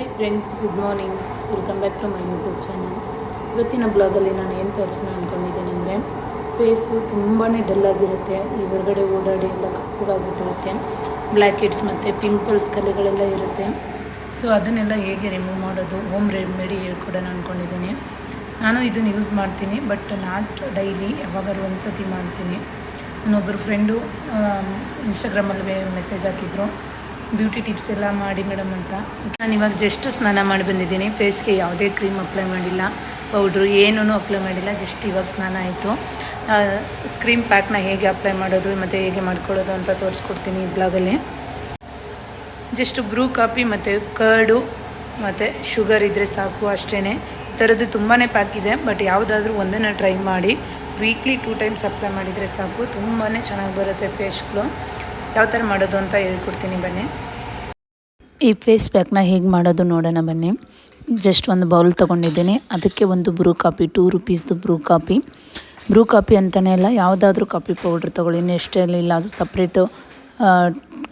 Hi friends good morning welcome back to my YouTube channel ಇವತ್ತಿನ ಬ್ಲಾಗಲ್ಲಿ ನಾನು ಏನು ತೋರಿಸೋಣ ಅಂದ್ಕೊಂಡಿದ್ದೀನಿ ಅಂದರೆ ಫೇಸು ತುಂಬಾ ಡಲ್ ಆಗಿರುತ್ತೆ. ಈ ಹೊರಗಡೆ ಓಡಾಡಿ ಎಲ್ಲ ಕಪ್ಪಗಾಗ್ಬಿಟ್ಟಿರುತ್ತೆ. ಬ್ಲ್ಯಾಕ್ ಹೆಡ್ಸ್ ಮತ್ತು ಪಿಂಪಲ್ಸ್ ಕಲೆಗಳೆಲ್ಲ ಇರುತ್ತೆ. ಸೊ ಅದನ್ನೆಲ್ಲ ಹೇಗೆ ರಿಮೂವ್ ಮಾಡೋದು ಹೋಮ್ ರೆಮಿಡಿ ಹೇಳ್ಕೊಡೋಣ ಅಂದ್ಕೊಂಡಿದ್ದೀನಿ ನಾನು ಇದನ್ನು ಯೂಸ್ ಮಾಡ್ತೀನಿ ಬಟ್ ನಾಟ್ ಡೈಲಿ ಯಾವಾಗಾದ್ರು ಒಂದು ಸತಿ ಮಾಡ್ತೀನಿ ನನ್ನೊಬ್ಬರು ಫ್ರೆಂಡು ಇನ್ಸ್ಟಾಗ್ರಾಮಲ್ಲಿ ಮೆಸೇಜ್ ಹಾಕಿದ್ರು. ಬ್ಯೂಟಿ ಟಿಪ್ಸ್ ಎಲ್ಲ ಮಾಡಿ ಮೇಡಮ್ ಅಂತ. ನಾನು ಇವಾಗ ಜಸ್ಟು ಸ್ನಾನ ಮಾಡಿ ಬಂದಿದ್ದೀನಿ. ಫೇಸ್ಗೆ ಯಾವುದೇ ಕ್ರೀಮ್ ಅಪ್ಲೈ ಮಾಡಿಲ್ಲ. ಪೌಡ್ರು ಏನೂ ಅಪ್ಲೈ ಮಾಡಿಲ್ಲ. ಜಸ್ಟ್ ಇವಾಗ ಸ್ನಾನ ಆಯಿತು. ಕ್ರೀಮ್ ಪ್ಯಾಕ್ನ ಹೇಗೆ ಅಪ್ಲೈ ಮಾಡೋದು, ಮತ್ತು ಹೇಗೆ ಮಾಡ್ಕೊಳ್ಳೋದು ಅಂತ ತೋರಿಸ್ಕೊಡ್ತೀನಿ ಈ ಬ್ಲಾಗಲ್ಲಿ ಜಸ್ಟ್ ಬ್ರೂ ಕಾಫಿ ಮತ್ತು ಕರ್ಡು ಮತ್ತು ಶುಗರ್ ಇದ್ದರೆ ಸಾಕು ಅಷ್ಟೇ ಈ ಥರದ್ದು ತುಂಬಾ ಪ್ಯಾಕ್ ಇದೆ ಬಟ್ ಯಾವುದಾದ್ರೂ ಒಂದನ್ನು ಟ್ರೈ ಮಾಡಿ. ವೀಕ್ಲಿ ಟೂ ಟೈಮ್ಸ್ ಅಪ್ಲೈ ಮಾಡಿದರೆ ಸಾಕು. ತುಂಬಾ ಚೆನ್ನಾಗಿ ಬರುತ್ತೆ ಫೇಸ್ಗಳು ಯಾವ ಥರ ಮಾಡೋದು ಅಂತ ಹೇಳ್ಕೊಡ್ತೀನಿ ಬನ್ನಿ. ಈ ಫೇಸ್ ಪ್ಯಾಕ್ನ ಹೇಗೆ ಮಾಡೋದು ನೋಡೋಣ ಬನ್ನಿ. ಜಸ್ಟ್ ಒಂದು ಬೌಲ್ ತೊಗೊಂಡಿದ್ದೀನಿ. ಅದಕ್ಕೆ ಒಂದು ಬ್ರೂ ಕಾಪಿ ಟೂ ರುಪೀಸ್ದು ಬ್ರೂ ಕಾಪಿ ಬ್ರೂ ಕಾಪಿ ಅಂತಲೇ ಇಲ್ಲ, ಯಾವುದಾದ್ರೂ ಕಾಪಿ ಪೌಡ್ರ್ ತೊಗೊಳ್ಳಿ. ನೆಕ್ಸ್ಟಲ್ಲಿ ಇಲ್ಲ ಅದು ಸಪ್ರೇಟು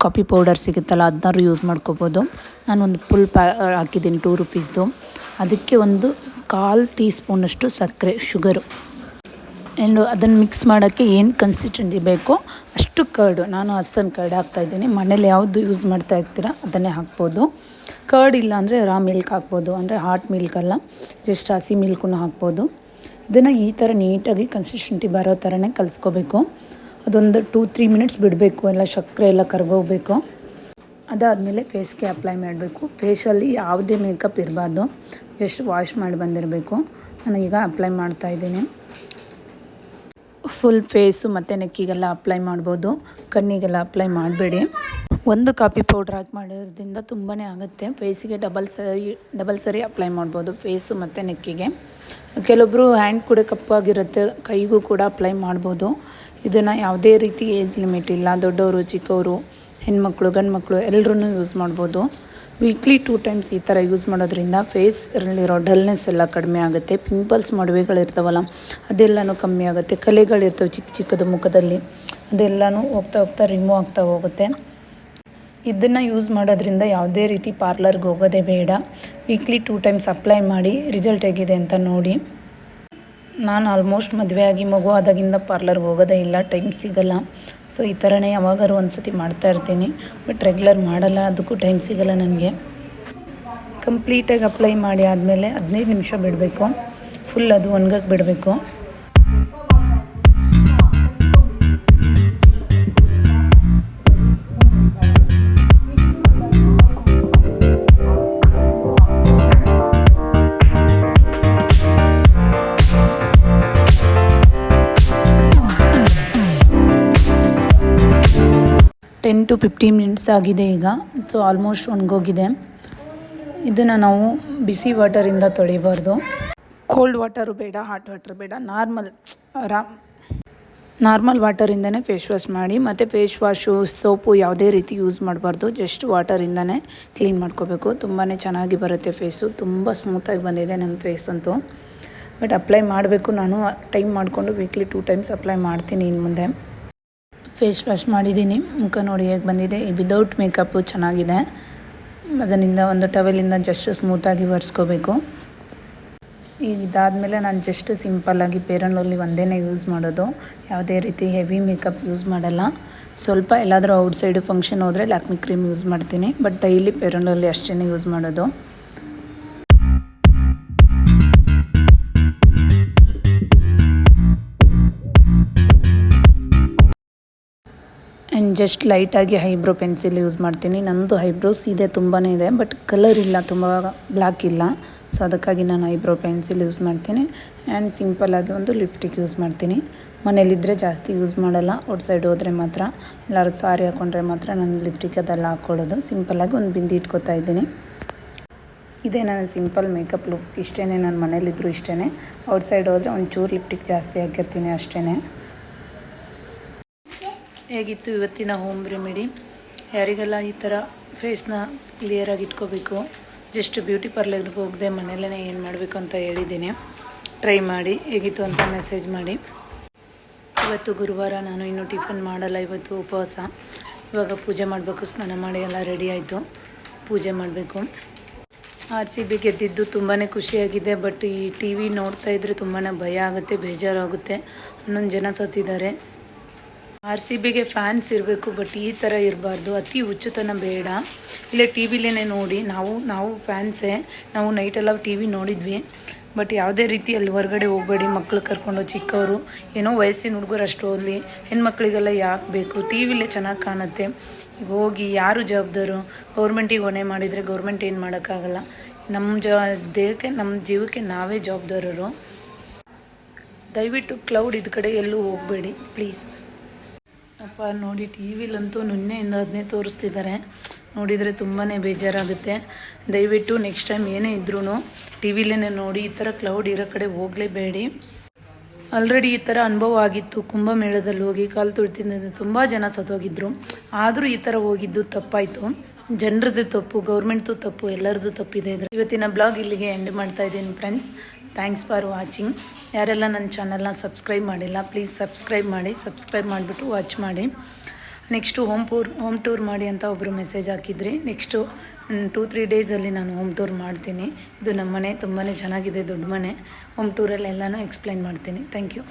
ಕಾಫಿ ಪೌಡರ್ ಸಿಗುತ್ತಲ್ಲ ಅದನ್ನಾದ್ರು ಯೂಸ್ ಮಾಡ್ಕೋಬೋದು. ನಾನು ಒಂದು ಫುಲ್ ಪ್ಯಾ ಹಾಕಿದ್ದೀನಿ ಟೂ ರುಪೀಸ್ದು ಅದಕ್ಕೆ ಒಂದು ಕಾಲು ಟೀ ಸ್ಪೂನಷ್ಟು ಸಕ್ಕರೆ ಶುಗರು ಏನು ಅದನ್ನು ಮಿಕ್ಸ್ ಮಾಡೋಕ್ಕೆ ಏನು ಕನ್ಸಿಸ್ಟೆನ್ಸಿ ಬೇಕೋ ಅಷ್ಟು ಕರ್ಡು ನಾನು ಅಷ್ಟೊಂದು ಕರ್ಡ್ ಹಾಕ್ತಾಯಿದ್ದೀನಿ ಮನೇಲಿ ಯಾವುದು ಯೂಸ್ ಮಾಡ್ತಾ ಇರ್ತೀರ ಅದನ್ನೇ ಹಾಕ್ಬೋದು. ಕರ್ಡ್ ಇಲ್ಲ ಅಂದರೆ ರಾ ಮಿಲ್ಕ್ ಹಾಕ್ಬೋದು, ಅಂದರೆ ಹಾಟ್ ಮಿಲ್ಕ್ ಅಲ್ಲ ಜಸ್ಟ್ ಹಸಿ ಮಿಲ್ಕನ್ನು ಹಾಕ್ಬೋದು. ಇದನ್ನು ಈ ಥರ ನೀಟಾಗಿ ಕನ್ಸಿಸ್ಟೆಂಟಿ ಬರೋ ಥರನೇ ಕಲಿಸ್ಕೋಬೇಕು. ಅದೊಂದು ಟೂ ತ್ರೀ ಮಿನಿಟ್ಸ್ ಬಿಡಬೇಕು, ಎಲ್ಲ ಸಕ್ಕರೆ ಎಲ್ಲ ಕರ್ಗೋಗ್ಬೇಕು. ಅದಾದಮೇಲೆ ಫೇಸ್ಗೆ ಅಪ್ಲೈ ಮಾಡಬೇಕು. ಫೇಶಲ್ಲಿ ಯಾವುದೇ ಮೇಕಪ್ ಇರಬಾರ್ದು ಜಸ್ಟ್ ವಾಶ್ ಮಾಡಿ ಬಂದಿರಬೇಕು. ನಾನು ಈಗ ಅಪ್ಲೈ ಮಾಡ್ತಾಯಿದ್ದೀನಿ ಫುಲ್ ಫೇಸು ಮತ್ತು ನೆಕ್ಕಿಗೆಲ್ಲ ಅಪ್ಲೈ ಮಾಡ್ಬೋದು. ಕಣ್ಣಿಗೆಲ್ಲ ಅಪ್ಲೈ ಮಾಡಬೇಡಿ. ಒಂದು ಕಾಪಿ ಪೌಡ್ರ್ ಹಾಕಿ ಮಾಡೋದ್ರಿಂದ ತುಂಬಾ ಆಗುತ್ತೆ. ಫೇಸಿಗೆ ಡಬಲ್ ಸರಿ ಡಬಲ್ ಸರಿ ಅಪ್ಲೈ ಮಾಡ್ಬೋದು ಫೇಸು ಮತ್ತು ನೆಕ್ಕಿಗೆ ಕೆಲವೊಬ್ಬರು ಹ್ಯಾಂಡ್ ಕೂಡ ಕಪ್ಪಾಗಿರುತ್ತೆ ಕೈಗೂ ಕೂಡ ಅಪ್ಲೈ ಮಾಡ್ಬೋದು. ಇದನ್ನು ಯಾವುದೇ ರೀತಿ ಏಜ್ ಲಿಮಿಟ್ ಇಲ್ಲ. ದೊಡ್ಡವರು, ಚಿಕ್ಕವರು, ಹೆಣ್ಮಕ್ಳು ಗಂಡು ಮಕ್ಕಳು ಎಲ್ಲರೂ ಯೂಸ್ ಮಾಡ್ಬೋದು. ವೀಕ್ಲಿ ಟೂ ಟೈಮ್ಸ್ ಈ ಥರ ಯೂಸ್ ಮಾಡೋದ್ರಿಂದ ಫೇಸಲ್ಲಿರೋ ಡಲ್ನೆಸ್ ಎಲ್ಲ ಕಡಿಮೆ ಆಗುತ್ತೆ. ಪಿಂಪಲ್ಸ್ ಮೊಡವೆಗಳಿರ್ತಾವಲ್ಲ ಅದೆಲ್ಲನೂ ಕಮ್ಮಿ ಆಗುತ್ತೆ. ಕಲೆಗಳಿರ್ತವೆ ಚಿಕ್ಕ ಚಿಕ್ಕದು ಮುಖದಲ್ಲಿ, ಅದೆಲ್ಲನೂ ಹೋಗ್ತಾ ಹೋಗ್ತಾ ರಿಮೂವ್ ಆಗ್ತಾ ಹೋಗುತ್ತೆ. ಇದನ್ನು ಯೂಸ್ ಮಾಡೋದ್ರಿಂದ ಯಾವುದೇ ರೀತಿ ಪಾರ್ಲರ್ಗೆ ಹೋಗೋದೇ ಬೇಡ. ವೀಕ್ಲಿ ಟೂ ಟೈಮ್ಸ್ ಅಪ್ಲೈ ಮಾಡಿ ರಿಸಲ್ಟ್ ಹೇಗಿದೆ ಅಂತ ನೋಡಿ. ನಾನು ಆಲ್ಮೋಸ್ಟ್ ಮದುವೆ ಆಗಿ ಮಗು ಆದಾಗಿಂದ ಪಾರ್ಲರ್ಗೆ ಹೋಗೋದೇ ಇಲ್ಲ ಟೈಮ್ ಸಿಗಲ್ಲ. ಸೊ, ಈ ಥರನೇ ಯಾವಾಗಾರು ಒಂದು ಸತಿ ಮಾಡ್ತಾ ಇರ್ತೀನಿ. ಬಟ್ ರೆಗ್ಯುಲರ್ ಮಾಡಲ್ಲ, ಅದಕ್ಕೂ ಟೈಮ್ ಸಿಗಲ್ಲ ನನಗೆ. ಕಂಪ್ಲೀಟಾಗಿ ಅಪ್ಲೈ ಮಾಡಿ ಆದಮೇಲೆ ಹದಿನೈದು ನಿಮಿಷ ಬಿಡಬೇಕು. ಫುಲ್ ಅದು ಒಣಗಕ್ಕೆ ಬಿಡಬೇಕು. ಟೆನ್ ಟು ಫಿಫ್ಟೀನ್ ಮಿನಿಟ್ಸ್ ಆಗಿದೆ ಈಗ. ಸೊ ಆಲ್ಮೋಸ್ಟ್ ಒಣಗೋಗಿದೆ. ಇದನ್ನು ನಾವು ಬಿಸಿ ವಾಟರಿಂದ ತೊಳಿಬಾರ್ದು. ಕೋಲ್ಡ್ ವಾಟರು ಬೇಡ ಹಾಟ್ ವಾಟರ್ ಬೇಡ. ನಾರ್ಮಲ್ ರಾ ನಾರ್ಮಲ್ ವಾಟರಿಂದನೇ ಫೇಸ್ ವಾಶ್ ಮಾಡಿ, ಮತ್ತು ಫೇಸ್ ವಾಶು ಸೋಪು ಯಾವುದೇ ರೀತಿ ಯೂಸ್ ಮಾಡಬಾರ್ದು. ಜಸ್ಟ್ ವಾಟರಿಂದನೇ ಕ್ಲೀನ್ ಮಾಡ್ಕೋಬೇಕು. ತುಂಬಾ ಚೆನ್ನಾಗಿ ಬರುತ್ತೆ ಫೇಸು ತುಂಬ ಸ್ಮೂತಾಗಿ ಬಂದಿದೆ ನನ್ನ ಫೇಸ್ ಅಂತೂ. ಬಟ್ ಅಪ್ಲೈ ಮಾಡಬೇಕು. ನಾನು ಟೈಮ್ ಮಾಡಿಕೊಂಡು ವೀಕ್ಲಿ ಟೂ ಟೈಮ್ಸ್ ಅಪ್ಲೈ ಮಾಡ್ತೀನಿ ಇನ್ನು ಮುಂದೆ. ಫೇಸ್ ವಾಶ್ ಮಾಡಿದ್ದೀನಿ, ಮುಖ ನೋಡಿ ಹೇಗೆ ಬಂದಿದೆ. ವಿದೌಟ್ ಮೇಕಪ್ಪು ಚೆನ್ನಾಗಿದೆ. ಅದರಿಂದ ಒಂದು ಟವೆಲಿಂದ ಜಸ್ಟ್ ಸ್ಮೂತಾಗಿ ಒರೆಸ್ಕೋಬೇಕು. ಈಗ ಇದಾದಮೇಲೆ ನಾನು ಜಸ್ಟ್ ಸಿಂಪಲ್ಲಾಗಿ ಪೇರಣ್ಣಲ್ಲಿ ಒಂದೇ ಯೂಸ್ ಮಾಡೋದು. ಯಾವುದೇ ರೀತಿ ಹೆವಿ ಮೇಕಪ್ ಯೂಸ್ ಮಾಡಲ್ಲ. ಸ್ವಲ್ಪ ಎಲ್ಲಾದರೂ ಔಟ್ಸೈಡು ಫಂಕ್ಷನ್ ಹೋದರೆ ಲ್ಯಾಕ್ಮಿ ಕ್ರೀಮ್ ಯೂಸ್ ಮಾಡ್ತೀನಿ. ಬಟ್ ಡೈಲಿ ಪೇರಣ್ಣಲ್ಲಿ ಅಷ್ಟೇ ಯೂಸ್ ಮಾಡೋದು. ಜಸ್ಟ್ ಲೈಟಾಗಿ ಹೈಬ್ರೋ ಪೆನ್ಸಿಲ್ ಯೂಸ್ ಮಾಡ್ತೀನಿ. ನನ್ನದು ಹೈಬ್ರೋಸ್ ಇದೆ ತುಂಬಾ ಇದೆ, ಬಟ್ ಕಲರ್ ಇಲ್ಲ, ತುಂಬ ಬ್ಲ್ಯಾಕ್ ಇಲ್ಲ. ಸೊ ಅದಕ್ಕಾಗಿ ನಾನು ಐಬ್ರೋ ಪೆನ್ಸಿಲ್ ಯೂಸ್ ಮಾಡ್ತೀನಿ. ಆ್ಯಂಡ್ ಸಿಂಪಲ್ಲಾಗಿ ಒಂದು ಲಿಪ್ಟಿಕ್ ಯೂಸ್ ಮಾಡ್ತೀನಿ. ಮನೇಲಿದ್ದರೆ ಜಾಸ್ತಿ ಯೂಸ್ ಮಾಡಲ್ಲ ಔಟ್ ಸೈಡ್ ಹೋದರೆ ಮಾತ್ರ. ಎಲ್ಲರೂ ಸಾರಿ ಹಾಕ್ಕೊಂಡ್ರೆ ಮಾತ್ರ ನಾನು ಲಿಪ್ಟಿಕ್ ಅದೆಲ್ಲ ಹಾಕ್ಕೊಳ್ಳೋದು ಸಿಂಪಲ್ಲಾಗಿ ಒಂದು ಬಿಂದಿ ಇಟ್ಕೊತಾ ಇದ್ದೀನಿ. ಇದೇ ನನ್ನ ಸಿಂಪಲ್ ಮೇಕಪ್ ಲುಕ್. ಇಷ್ಟೇ ನಾನು ಮನೇಲಿದ್ದರೂ ಇಷ್ಟೇ ಔಟ್ ಸೈಡ್ ಹೋದರೆ ಒಂಚೂರು ಲಿಪ್ಟಿಕ್ ಜಾಸ್ತಿ ಹಾಕಿರ್ತೀನಿ ಅಷ್ಟೇ ಹೇಗಿತ್ತು ಇವತ್ತಿನ ಹೋಮ್ ರೆಮಿಡಿ ಯಾರಿಗೆಲ್ಲ ಈ ಥರ ಫೇಸ್ನ ಕ್ಲಿಯರಾಗಿ ಇಟ್ಕೋಬೇಕು? ಜಸ್ಟ್ ಬ್ಯೂಟಿ ಪಾರ್ಲರ್ಗೆ ಹೋಗದೆ ಮನೆಯಲ್ಲೇ ಏನು ಮಾಡಬೇಕು ಅಂತ ಹೇಳಿದ್ದೀನಿ. ಟ್ರೈ ಮಾಡಿ, ಹೇಗಿತ್ತು ಅಂತ ಮೆಸೇಜ್ ಮಾಡಿ. ಇವತ್ತು ಗುರುವಾರ ನಾನು ಇನ್ನೂ ಟಿಫನ್ ಮಾಡಲ್ಲ, ಇವತ್ತು ಉಪವಾಸ. ಇವಾಗ ಪೂಜೆ ಮಾಡಬೇಕು, ಸ್ನಾನ ಮಾಡಿ ಎಲ್ಲ ರೆಡಿ ಆಯಿತು. ಪೂಜೆ ಮಾಡಬೇಕು. ಆರ್ ಸಿ ಬಿ ಗೆದ್ದಿದ್ದು ತುಂಬಾ ಖುಷಿಯಾಗಿದೆ ಬಟ್ ಈ ಟಿ ವಿ ನೋಡ್ತಾ ಇದ್ರೆ ತುಂಬಾ ಭಯ ಆಗುತ್ತೆ, ಬೇಜಾರಾಗುತ್ತೆ. ಹನ್ನೊಂದು ಜನ ಸತ್ತಿದ್ದಾರೆ. ಆರ್ ಸಿ ಬಿಗೆ ಫ್ಯಾನ್ಸ್ ಇರಬೇಕು, ಬಟ್ ಈ ಥರ ಇರಬಾರ್ದು. ಅತಿ ಹುಚ್ಚುತನ ಬೇಡ. ಇಲ್ಲೇ ಟಿ ವಿಲೇ ನೋಡಿ, ನಾವು ನಾವು ಫ್ಯಾನ್ಸೇ. ನಾವು ನೈಟೆಲ್ಲ ಟಿ ವಿ ನೋಡಿದ್ವಿ. ಬಟ್ ಯಾವುದೇ ರೀತಿ ಅಲ್ಲಿ ಹೊರಗಡೆ ಹೋಗಬೇಡಿ ಮಕ್ಕಳು ಕರ್ಕೊಂಡು ಚಿಕ್ಕವರು. ಏನೋ ವಯಸ್ಸಿನ ಹುಡುಗರು ಅಷ್ಟು ಓದಲಿ. ಹೆಣ್ಮಕ್ಳಿಗೆಲ್ಲ ಯಾಕೆ ಬೇಕು? ಟಿ ವಿಲೇ ಚೆನ್ನಾಗಿ ಕಾಣುತ್ತೆ. ಈಗ ಹೋಗಿ ಯಾರು ಜವಾಬ್ದಾರು? ಗೌರ್ಮೆಂಟಿಗೆ ಹೊಣೆ ಮಾಡಿದರೆ ಗೌರ್ಮೆಂಟ್ ಏನು ಮಾಡೋಕ್ಕಾಗಲ್ಲ. ನಮ್ಮ ಜ, ದೇಹಕ್ಕೆ ನಮ್ಮ ಜೀವಕ್ಕೆ ನಾವೇ ಜವಾಬ್ದಾರರು. ದಯವಿಟ್ಟು ಕ್ಲೌಡ್ ಇದು ಕಡೆ ಎಲ್ಲೂ ಹೋಗಬೇಡಿ, ಪ್ಲೀಸ್. ಅಪ್ಪ, ನೋಡಿ, ಟಿ ವಿಲಂತೂ ನಿನ್ನೆಯಿಂದ ಅದನ್ನೇ ತೋರಿಸ್ತಿದ್ದಾರೆ. ನೋಡಿದರೆ ತುಂಬಾ ಬೇಜಾರಾಗುತ್ತೆ. ದಯವಿಟ್ಟು ನೆಕ್ಸ್ಟ್ ಟೈಮ್ ಏನೇ ಇದ್ರೂ ಟಿ ವಿಲೇ ನೋಡಿ, ಈ ಥರ ಕ್ಲೌಡ್ ಇರೋ ಕಡೆ ಹೋಗಲೇಬೇಡಿ. ಆಲ್ರೆಡಿ ಈ ಥರ ಅನುಭವ ಆಗಿತ್ತು. ಕುಂಭಮೇಳದಲ್ಲಿ ಹೋಗಿ ಕಾಲು ತುಳಿತಿದ್ದ ತುಂಬ ಜನ ಸತ್ತೋಗಿದ್ರು. ಆದರೂ ಈ ಥರ ಹೋಗಿದ್ದು ತಪ್ಪಾಯಿತು. ಜನರದ್ದು ತಪ್ಪು, ಗೌರ್ಮೆಂಟ್ದು ತಪ್ಪು, ಎಲ್ಲರದ್ದು ತಪ್ಪಿದೆ ಇದ್ರೆ ಇವತ್ತಿನ ಬ್ಲಾಗ್ ಇಲ್ಲಿಗೆ ಎಂಡ್ ಮಾಡ್ತಾ ಇದ್ದೀನಿ ಫ್ರೆಂಡ್ಸ್ ಥ್ಯಾಂಕ್ಸ್ ಫಾರ್ ವಾಚಿಂಗ್ ಯಾರೆಲ್ಲ ನನ್ನ ಚಾನಲ್ನ ಸಬ್ಸ್ಕ್ರೈಬ್ ಮಾಡಿಲ್ಲ ಪ್ಲೀಸ್ ಸಬ್ಸ್ಕ್ರೈಬ್ ಮಾಡಿ ಸಬ್ಸ್ಕ್ರೈಬ್ ಮಾಡಿಬಿಟ್ಟು ವಾಚ್ ಮಾಡಿ. Next home tour home tour ಮಾಡಿ ಅಂತ ಒಬ್ಬರು ಮೆಸೇಜ್ ಹಾಕಿದ್ರಿ ನೆಕ್ಸ್ಟು ಟೂ ತ್ರೀ ಡೇಸಲ್ಲಿ ನಾನು ಹೋಮ್ ಟೂರ್ ಮಾಡ್ತೀನಿ. ಇದು ನಮ್ಮ ಮನೆ ತುಂಬಾ ಚೆನ್ನಾಗಿದೆ, ದೊಡ್ಡ ಮನೆ. ಹೋಮ್ ಟೂರಲ್ಲಿ ಎಲ್ಲನೂ ಎಕ್ಸ್ಪ್ಲೈನ್ ಮಾಡ್ತೀನಿ. Thank you